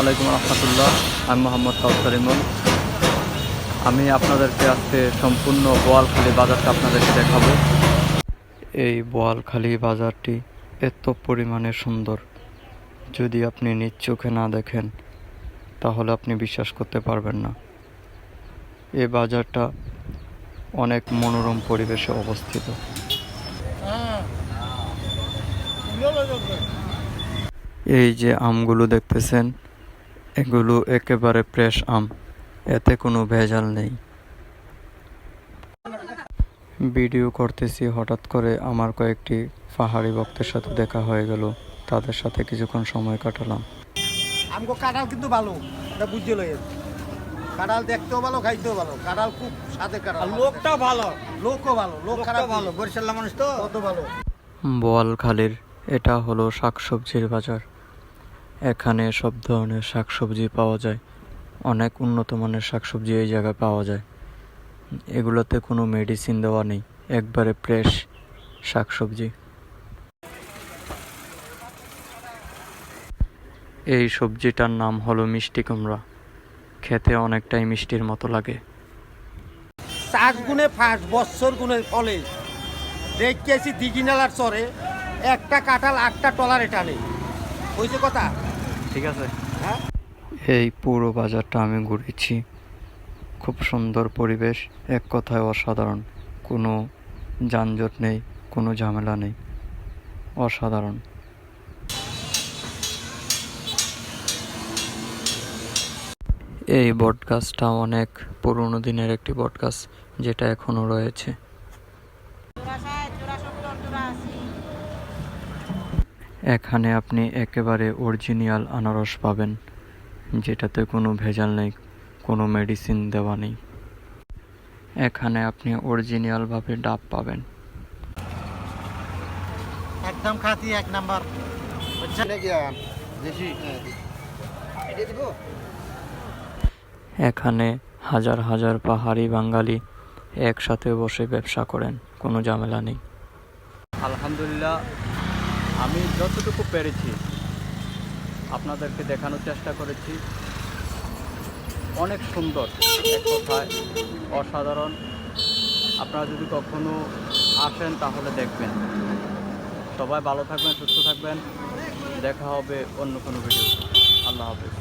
আলাইকুম রহমতুল্লাহ। আমি মোহাম্মদ কাউসার ইমন। আমি আপনাদেরকে আজকে সম্পূর্ণ বোয়ালখালী বাজারটা আপনাদেরকে দেখাবো। এই বোয়ালখালী বাজারটি এত পরিমাণে সুন্দর। যদি আপনি নিজ চোখে না দেখেন, তাহলে আপনি বিশ্বাস করতে পারবেন না। এই বাজারটা অনেক মনোরম পরিবেশে অবস্থিত। এই যে আমগুলো দেখতেছেন এগুলো একেবারে ফ্রেশ আম এতে কোনো ভেজাল নেই। ভিডিও করতেছি হঠাৎ করে আমার কয়েকটি পাহাড়ি ভক্তের সাথে দেখা হয়ে গেল। তাদের সাথে কিছুক্ষণ সময় কাটালাম। আমগো কাঁঠাল কিন্তু ভালো এটা বুঝতে লই কাঁঠাল দেখতেও ভালো খাইতেও ভালো। কাঁঠাল খুব স্বাদে কাঁঠাল। লোকটাও ভালো। লোকও ভালো লোক খারাপ ভালো। বরিশাল্লা মানুষ তো? কত ভালো। বোয়ালখালীর এটা হলো শাকসবজির বাজার। এখানে সব ধরনের শাকসবজি পাওয়া যায়। অনেক উন্নত মানের শাকসবজি এই জায়গায় পাওয়া যায়। এগুলোতে কোনো মেডিসিন দেওয়া নেই। একবারে ফ্রেশ শাকসবজি। এই সবজিটার নাম হলো মিষ্টি কুমড়া। খেতে অনেকটাই মিষ্টির মতো লাগে। চাষ গুণে ফাঁস বছর গুণে ফলে দেখেছি দিঘি নালার চরে একটা কাঁঠাল, আটটা টলার এটা নেই। ওই যে কথা? ঠিক আছে? হ্যাঁ? এই পুরো বাজারটা আমি ঘুরেছি। খুব সুন্দর পরিবেশ এক কথায় অসাধারণ। কোনো যানজট নেই কোনো ঝামেলা নেই। অসাধারণ। এই বটগাছটা অনেক পুরনো দিনের একটি বটগাছ যেটা এখনও রয়েছে। এখানে আপনি একেবারে অরিজিনাল আনারস পাবেন যেটাতে কোনো ভেজাল নেই কোনো মেডিসিন দেওয়া নেই। এখানে আপনি অরিজিনালভাবে ডাব পাবেন। একদম খাতি এক নাম্বার। এখানে হাজার হাজার পাহাড়ি বাঙালি একসাথে বসে ব্যবসা করেন কোনো ঝামেলা নেই। আলহামদুলিল্লাহ আমি যতটুকু পেরেছি, আপনাদেরকে দেখানোর চেষ্টা করেছি। অনেক সুন্দর এক কথায়, অসাধারণ। আপনারা যদি কখনো আসেন তাহলে দেখবেন। সবাই ভালো থাকবেন, সুস্থ থাকবেন। দেখা হবে অন্য কোনো ভিডিও আল্লাহ হাফিজ।